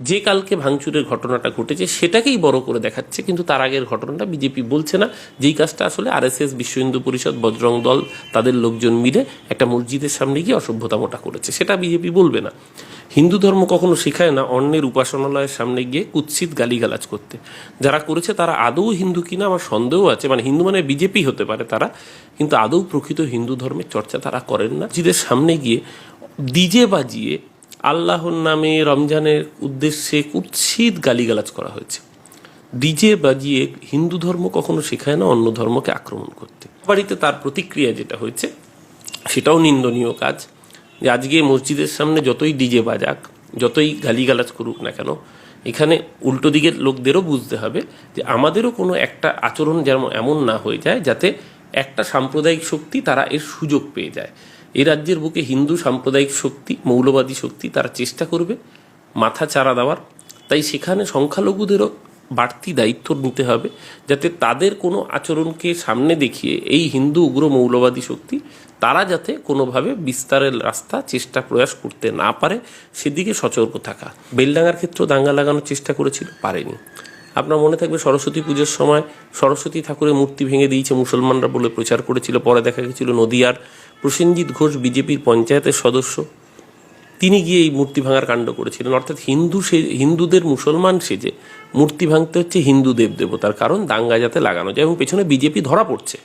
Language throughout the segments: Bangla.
যে কালকে ভাঙচুরের ঘটনাটা ঘটেছে সেটাকেই বড় করে দেখাচ্ছে, কিন্তু তার আগের ঘটনাটা বিজেপি বলছে না। যেই কাজটা আসলে আরএসএস, বিশ্ব হিন্দু পরিষদ, বজরং দল, তাদের লোকজন মিলে একটা মসজিদের সামনে গিয়ে অসভ্যতামোটা করেছে। সেটা বিজেপি বলবে না। হিন্দু ধর্ম কখনো শেখায় না অন্যের উপাসনালয়ের সামনে গিয়ে কুৎসিত গালিগালাজ করতে। যারা করেছে তারা আদৌ হিন্দু কিনা আমার সন্দেহ আছে। মানে হিন্দু মানে বিজেপি হতে পারে তারা, কিন্তু আদৌ প্রকৃত হিন্দু ধর্মের চর্চা তারা করেন না। মসজিদের সামনে গিয়ে ডিজে বাজিয়ে আল্লাহর নামে রমজানের উদ্দেশ্যে কুৎসিত গালিগালাজ করা হয়েছে। ডিজে বাজিয়ে হিন্দু ধর্ম কখনো শেখায় না, অন্য ধর্মকে আক্রমণ করতে। বাড়িতে তার প্রতিক্রিয়া যেটা হয়েছে, সেটাও নিন্দনীয় কাজ। যে আজকে মসজিদের সামনে যতই ডিজে বাজাক, যতই গালিগালাজ করুক না কেন, এখানে উল্টো দিকের লোকদেরও বুঝতে হবে যে আমাদেরও কোনো একটা আচরণ যেমন এমন না হয়ে যায়, যাতে একটা সাম্প্রদায়িক শক্তি তারা এর সুযোগ পেয়ে যায়। এই রাজ্যের বুকে হিন্দু সাম্প্রদায়িক শক্তি, মৌলবাদী শক্তি তারা চেষ্টা করবে মাথা চারা দেওয়ার। তাই সেখানে সংখ্যালঘুদেরও বাড়তি দায়িত্ব নিতে হবে যাতে তাদের কোনো আচরণকে সামনে দেখিয়ে এই হিন্দু, উগ্র, মৌলবাদী শক্তি তারা যাতে কোনোভাবে বিস্তারের রাস্তা চেষ্টা প্রয়াস করতে না পারে, সেদিকে সতর্ক থাকা। বেলডাঙ্গার ক্ষেত্রেও দাঙ্গা লাগানোর চেষ্টা করেছিল, পারেনি। আপনার মনে থাকবে সরস্বতী পুজোর সময় সরস্বতী ঠাকুরের মূর্তি ভেঙে দিয়েছে মুসলমানরা বলে প্রচার করেছিল, পরে দেখা গেছিল নদিয়ার প্রসেনজিৎ ঘোষ বিজেপির পঞ্চায়েতের সদস্য। তিনি গিয়ে এই মূর্তি ভাঙার কাণ্ড করেছিলেন। অর্থাৎ হিন্দু সে, হিন্দুদের মুসলমান সেজে মূর্তি ভাঙতে হচ্ছে হিন্দু দেব দেবতার কারণ দাঙ্গা যাতে লাগানো যায় এবং পেছনে বিজেপি ধরা পড়ছে।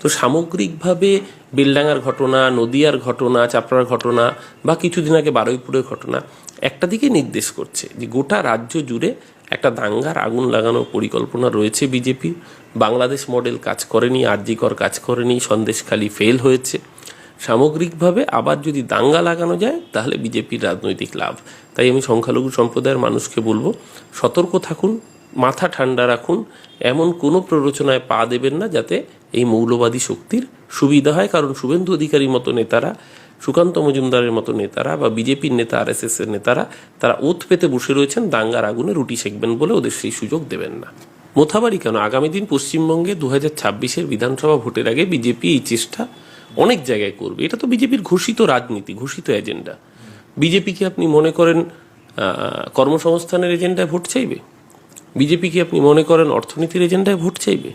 তো সামগ্রিকভাবে বেলডাঙ্গার ঘটনা, নদিয়ার ঘটনা, চাপড়ার ঘটনা বা কিছুদিন আগে বারুইপুরের ঘটনা একটা দিকে নির্দেশ করছে যে গোটা রাজ্য জুড়ে একটা দাঙ্গার আগুন লাগানোর পরিকল্পনা রয়েছে বিজেপি। বাংলাদেশ মডেল কাজ করেনি, আরজিকর কাজ করেনি সন্দেশখালি ফেল হয়েছে। সামগ্রিকভাবে আবার যদি দাঙ্গা লাগানো যায়, তাহলে বিজেপির রাজনৈতিক লাভ। তাই আমি সংখ্যালঘু সম্প্রদায়ের মানুষকে বলব, সতর্ক থাকুন, মাথা ঠান্ডা রাখুন, এমন কোনো প্ররোচনায় পা দেবেন না যাতে এই মৌলবাদী শক্তির সুবিধা হয়। কারণ শুভেন্দু অধিকারীর মতো নেতারা সুকান্ত মজুমদারের মতো নেতারা বা বিজেপির নেতা আর এর নেতারা, তারা ওত পেতে বসে রয়েছেন দাঙ্গার আগুনে রুটি সেঁকবেন বলে ওদের সেই সুযোগ দেবেন না। মোথাবাড়ি কেন? আগামী দিন পশ্চিমবঙ্গে দু হাজার ছাব্বিশের বিধানসভা ভোটের আগে বিজেপি এই চেষ্টা অনেক জায়গায় করবে। এটা তো বিজেপির ঘোষিত রাজনীতি, ঘোষিত এজেন্ডা। বিজেপিকে আপনি মনে করেন কর্মসংস্থানের এজেন্ডায় ভোট চাইবে? বিজেপিকে আপনি মনে করেন, অর্থনীতির এজেন্ডায় ভোট চাইবে?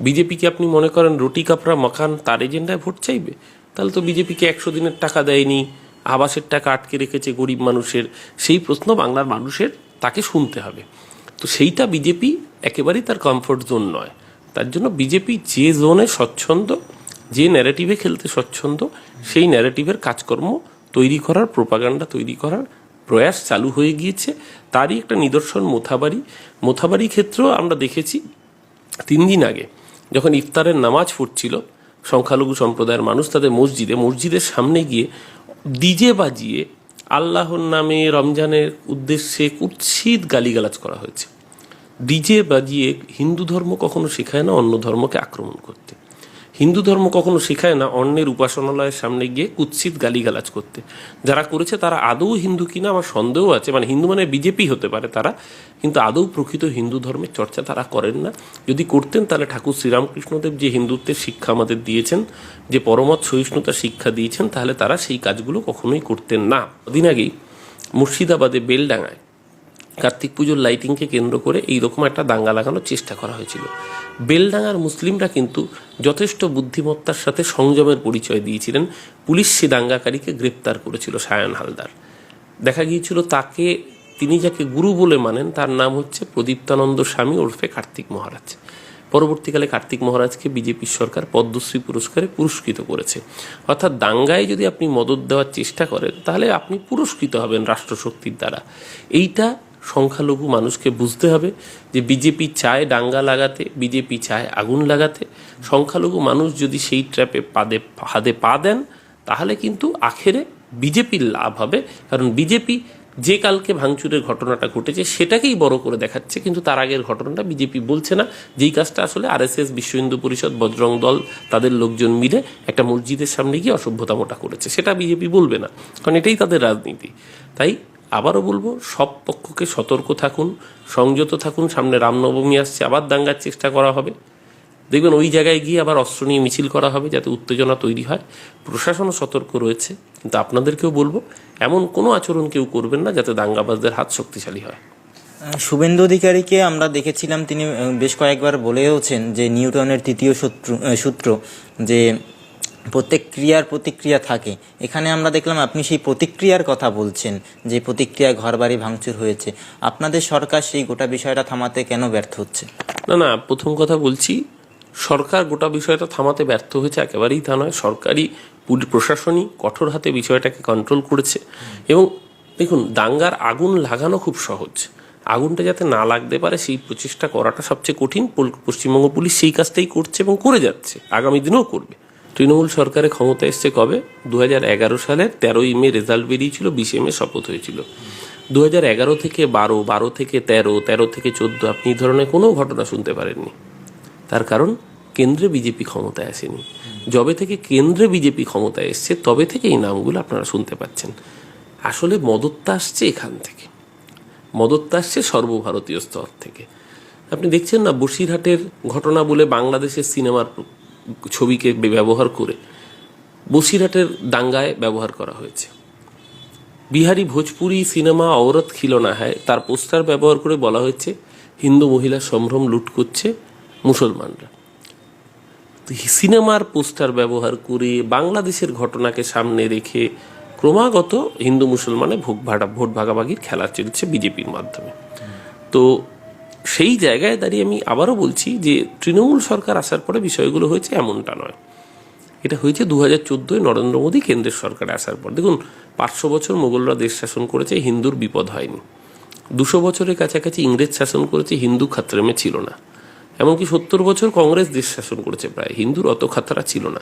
বিজেপিকে আপনি মনে করেন, রুটি, কাপড়া, মাখান তার এজেন্ডায় ভোট চাইবে? তাহলে তো বিজেপিকে একশো দিনের টাকা দেয়নি, আবাসের টাকা আটকে রেখেছে গরিব মানুষের। সেই প্রশ্ন বাংলার মানুষের, তাকে শুনতে হবে। তো সেইটা বিজেপি একেবারেই তার কমফোর্ট জোন নয়। তার জন্য বিজেপি যে জোনে স্বচ্ছন্দ, যে ন্যারেটিভে খেলতে স্বচ্ছন্দ, সেই ন্যারেটিভের কাজকর্ম তৈরি করার প্রোপাগান্ডা তৈরি করার প্রয়াস চালু হয়ে গিয়েছে। তারই একটা নিদর্শন মোথাবাড়ি। মোথাবাড়ি ক্ষেত্রেও আমরা দেখেছি, তিন দিন আগে যখন ইফতারের নামাজ পড়ছিল সংখ্যালঘু সম্প্রদায়ের মানুষ তাদের মসজিদে, মসজিদের সামনে গিয়ে ডিজে বাজিয়ে আল্লাহর নামে রমজানের উদ্দেশ্যে কুৎসিত গালিগালাজ করা হয়েছে। ডিজে বাজিয়ে হিন্দু ধর্ম কখনো শেখায় না, অন্য ধর্মকে আক্রমণ করতে। হিন্দু ধর্ম কখনো শেখায় না অন্যের উপাসনালয়ের সামনে গিয়ে কুৎসিত গালিগালাজ করতে। যারা করেছে তারা আদৌ হিন্দু কিনা আমার সন্দেহ আছে? মানে হিন্দু মানে বিজেপি হতে পারে তারা, কিন্তু আদৌ প্রকৃত হিন্দু ধর্মের চর্চা তারা করেন না। যদি করতেন তাহলে ঠাকুর শ্রীরামকৃষ্ণদেব যে হিন্দুত্বের শিক্ষা আমাদের দিয়েছেন, যে পরমত সহিষ্ণুতা শিক্ষা দিয়েছেন, তাহলে তারা সেই কাজগুলো কখনোই করতেন না। দিন আগেই মুর্শিদাবাদে বেলডাঙায় কার্তিক পুজোর লাইটিংকে কেন্দ্র করে এই রকম একটা দাঙ্গা লাগানোর চেষ্টা করা হয়েছিল। বেলডাঙ্গার মুসলিমরা কিন্তু যথেষ্ট বুদ্ধিমত্তার সাথে সংযমের পরিচয় দিয়েছিলেন। পুলিশ সে দাঙ্গাকারীকে গ্রেপ্তার করেছিল সায়ন হালদার। দেখা গিয়েছিল তাকে তিনি যাকে গুরু বলে মানেন, তার নাম হচ্ছে প্রদীপ্তানন্দ স্বামী ওরফে কার্তিক মহারাজ। পরবর্তীকালে কার্তিক মহারাজকে বিজেপির সরকার পদ্মশ্রী পুরস্কারে পুরস্কৃত করেছে। অর্থাৎ দাঙ্গায় যদি আপনি মদত দেওয়ার চেষ্টা করেন, তাহলে আপনি পুরস্কৃত হবেন রাষ্ট্রশক্তির দ্বারা। এইটা সংখ্যালঘু মানুষকে বুঝতে হবে যে বিজেপি চায় দাঙ্গা লাগাতে, বিজেপি চায় আগুন লাগাতে। সংখ্যালঘু মানুষ যদি সেই ট্র্যাপে পাদে, হাতে পা দেন, তাহলে কিন্তু আখেরে বিজেপির লাভ হবে। কারণ বিজেপি যে কালকে ভাঙচুরের ঘটনাটা ঘটেছে, সেটাকেই বড় করে দেখাচ্ছে। কিন্তু তার আগের ঘটনাটা বিজেপি বলছে না। যেই কাজটা আসলে আরএসএস, বিশ্ব হিন্দু পরিষদ, বজরং দল, তাদের লোকজন মিলে একটা মসজিদের সামনে গিয়ে অসভ্যতামোটা করেছে। সেটা বিজেপি বলবে না। কারণ এটাই তাদের রাজনীতি। তাই আবারও বলব, সব পক্ষকে সতর্ক থাকুন, সংযত থাকুন, সামনে রামনবমী আসছে, আবার দাঙ্গার চেষ্টা করা হবে। দেখবেন ওই জায়গায় গিয়ে আবার অস্ত্র নিয়ে মিছিল করা হবে যাতে উত্তেজনা তৈরি হয়। প্রশাসনও সতর্ক রয়েছে, কিন্তু আপনাদেরকেও বলব, এমন কোনো আচরণ কেউ করবেন না যাতে দাঙ্গাবাজদের হাত শক্তিশালী হয়। শুভেন্দু অধিকারীকে আমরা দেখেছিলাম, তিনি বেশ কয়েকবার বলেওছেন যে নিউটনের তৃতীয় সূত্র সূত্র যে প্রত্যেক ক্রিয়ার প্রতিক্রিয়া থাকে। এখানে আমরা দেখলাম আপনি সেই প্রতিক্রিয়ার কথা বলছেন, যে প্রতিক্রিয়ায় ঘরবাড়ি ভাঙচুর হয়েছে। আপনাদের সরকার সেই গোটা বিষয়টা থামাতে কেন ব্যর্থ হচ্ছে? না না, প্রথম কথা বলছি, সরকার গোটা বিষয়টা থামাতে ব্যর্থ হয়েছে একেবারেই তা নয়। সরকারি প্রশাসনই কঠোর হাতে বিষয়টাকে কন্ট্রোল করেছে। এবং দেখুন, দাঙ্গার আগুন লাগানো খুব সহজ। আগুনটা যাতে না লাগতে পারে, সেই প্রচেষ্টা করাটা সবচেয়ে কঠিন। পশ্চিমবঙ্গ পুলিশ সেই কাজটাই করছে এবং করে যাচ্ছে। আগামী দিনেও করবে। তৃণমূল সরকারের ক্ষমতা এসছে কবে? দু এগারো সালের তেরোই মে রেজাল্ট বেরিয়েছিল, বিশে মে শপথ হয়েছিল। দু এগারো থেকে বারো বারো থেকে তেরো তেরো থেকে চোদ্দ, আপনি এই ধরনের কোনো ঘটনা শুনতে পারেননি। তার কারণ, কেন্দ্রে বিজেপি ক্ষমতায় আসেনি। যবে থেকে কেন্দ্রে বিজেপি ক্ষমতায় এসছে, তবে থেকে এই নামগুলো আপনারা শুনতে পাচ্ছেন। আসলে মদতটা আসছে এখান থেকে। মদতটা আসছে সর্বভারতীয় স্তর থেকে। আপনি দেখছেন না বসিরহাটের ঘটনা বলে বাংলাদেশের সিনেমার ছবিকে ব্যবহার করে বসিরহাটের দাঙ্গায় ব্যবহার করা হয়েছে। বিহারি ভোজপুরি সিনেমা অওরত খিলনা হয়, তার পোস্টার ব্যবহার করে বলা হয়েছে, হিন্দু মহিলা সম্ভ্রম লুট করছে মুসলমানরা। সিনেমার পোস্টার ব্যবহার করে বাংলাদেশের ঘটনাকে সামনে রেখে ক্রমাগত হিন্দু মুসলমানে ভোগ ভোট ভাগাভাগির খেলা চলছে বিজেপির মাধ্যমে। তো সেই জায়গায় দাঁড়িয়ে আমি আবারও বলছি যে তৃণমূল সরকার আসার পরে বিষয়গুলো হয়েছে এমনটা নয়। এটা হয়েছে দু হাজার চোদ্দোয় নরেন্দ্র মোদী কেন্দ্রের সরকারে আসার পর। দেখুন, পাঁচশো বছর মোগলরা দেশ শাসন করেছে, হিন্দুর বিপদ হয়নি। দুশো বছরের কাছাকাছি ইংরেজ শাসন করেছে, হিন্দু খাতরেমে ছিল না। এমনকি সত্তর বছর কংগ্রেস দেশ শাসন করেছে প্রায়, হিন্দুর অত খাতরা ছিল না।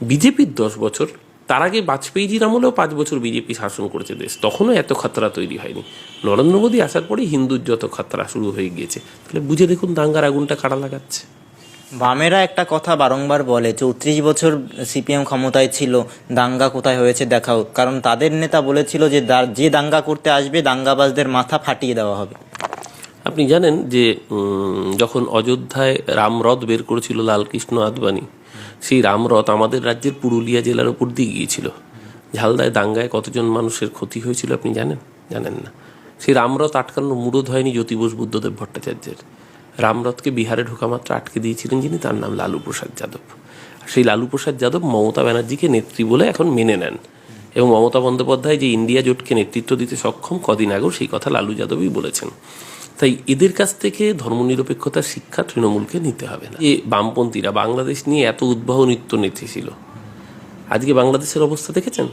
বিজেপির দশ বছর তার আগে বাজপেয়ীজির আমলেও পাঁচ বছর বিজেপি শাসন করেছে দেশ। তখনও এত খাতরা তৈরি হয়নি। নরেন্দ্র মোদী আসার পরেই হিন্দুর যত খাতরা শুরু হয়ে গিয়েছে তাহলে বুঝে দেখুন দাঙ্গার আগুনটা কারা লাগাচ্ছে। বামেরা একটা কথা বারংবার বলে চৌত্রিশ বছর সিপিএম ক্ষমতায় ছিল দাঙ্গা কোথায় হয়েছে দেখাও। কারণ তাদের নেতা বলেছিল যে যে দাঙ্গা করতে আসবে দাঙ্গাবাজদের মাথা ফাটিয়ে দেওয়া হবে। আপনি জানেন যে যখন অযোধ্যায় রামরথ বের করেছিল লালকৃষ্ণ আদবানি সেই রামরথ আমাদের রাজ্যের পুরুলিয়া জেলার উপর দিয়ে গিয়েছিল। ঝালদায়, দাঙ্গায় কতজন মানুষের ক্ষতি হয়েছিল আপনি জানেন? জানেন না। সেই রামরথ আটকানোর মুরদ হয়নি জ্যোতি বোস বুদ্ধদেব ভট্টাচার্যের। রামরথকে বিহারে ঢোকা মাত্র আটকে দিয়েছিলেন যিনি, তার নাম লালু প্রসাদ যাদব। সেই লালু প্রসাদ যাদব মমতা ব্যানার্জিকে নেত্রী বলে এখন মেনে নেন। এবং মমতা বন্দ্যোপাধ্যায় যে ইন্ডিয়া জোটকে নেতৃত্ব দিতে সক্ষম, কদিন আগেও সেই কথা লালু যাদবই বলেছেন। তাই এদের কাছ থেকে ধর্মনিরপেক্ষতার শিক্ষা তৃণমূলকে নিতে হবে না। এ বামপন্থীরা বাংলাদেশ নিয়ে এত উদ্বাহ নৃত্য নেচেছিল। আজকে বাংলাদেশের অবস্থা দেখেছেন?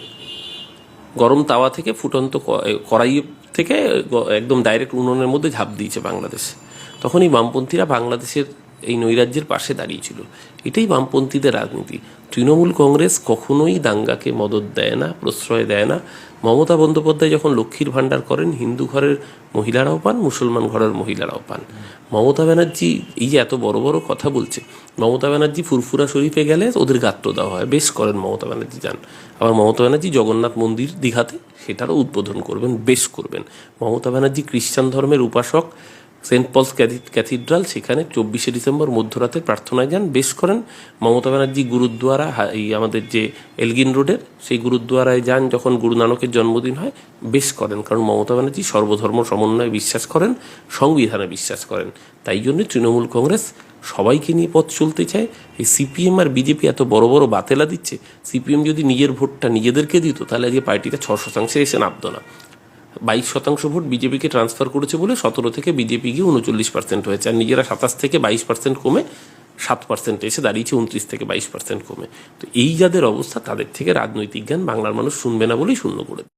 গরম তাওয়া থেকে, ফুটন্ত কড়াই থেকে একদম ডাইরেক্ট উনুনের মধ্যে ঝাঁপ দিয়েছে বাংলাদেশ। তখনই বামপন্থীরা বাংলাদেশের এই নৈরাজ্যের পাশে দাঁড়িয়েছিল এটাই বামপন্থীদের রাজনীতি। তৃণমূল কংগ্রেস কখনোই দাঙ্গাকে মদত দেয় না, প্রশ্রয় দেয় না। মমতা বন্দ্যোপাধ্যায় যখন লক্ষ্মীর ভাণ্ডার করেন, হিন্দু ঘরের মহিলারাও পান, মুসলমান ঘরের মহিলারাও পান। মমতা ব্যানার্জি এই যে এত বড় বড় কথা বলছে, মমতা ব্যানার্জি ফুরফুরা শরীফে গেলে ওদের গাত্র দেওয়া হয়। বেশ করেন মমতা ব্যানার্জি, যান। আবার মমতা ব্যানার্জি জগন্নাথ মন্দির দীঘাতে সেটারও উদ্বোধন করবেন, বেশ করবেন। মমতা ব্যানার্জি খ্রিস্টান ধর্মের উপাসক সেন্ট পলস ক্যাথি- ক্যাথিড্রাল, সেখানে চব্বিশে ডিসেম্বর মধ্যরাতে প্রার্থনায় যান। বেশ করেন। মমতা ব্যানার্জি গুরুদ্বারা এই আমাদের যে এলগিন রোডের, সেই গুরুদ্বারায় যান যখন গুরু নানকের জন্মদিন হয়। বেশ করেন, কারণ মমতা ব্যানার্জি সর্বধর্ম সমন্বয়ে বিশ্বাস করেন, সংবিধানে বিশ্বাস করেন। তাই জন্য তৃণমূল কংগ্রেস সবাইকে নিয়ে পথ চলতে চায়। এই সিপিএম আর বিজেপি এত বড় বড় বাতেলা দিচ্ছে, সিপিএম যদি নিজের ভোটটা নিজেদেরকে দিত, তাহলে আজকে পার্টিটা ছ শতাংশে এসে নামতো না। বাইশ শতাংশ ভোট বিজেপিকে ট্রান্সফার করেছে বলে সতেরো থেকে বিজেপি গিয়ে উনচল্লিশ পার্সেন্ট হয়েছে। আর নিজেরা সাতাশ থেকে বাইশ পার্সেন্ট কমে সাত পার্সেন্ট এসে দাঁড়িয়েছে, উনত্রিশ থেকে বাইশ পার্সেন্ট কমে। তো এই যাদের অবস্থা, তাদের থেকে রাজনৈতিক জ্ঞান বাংলার মানুষ শুনবে না বলেই শূন্য করে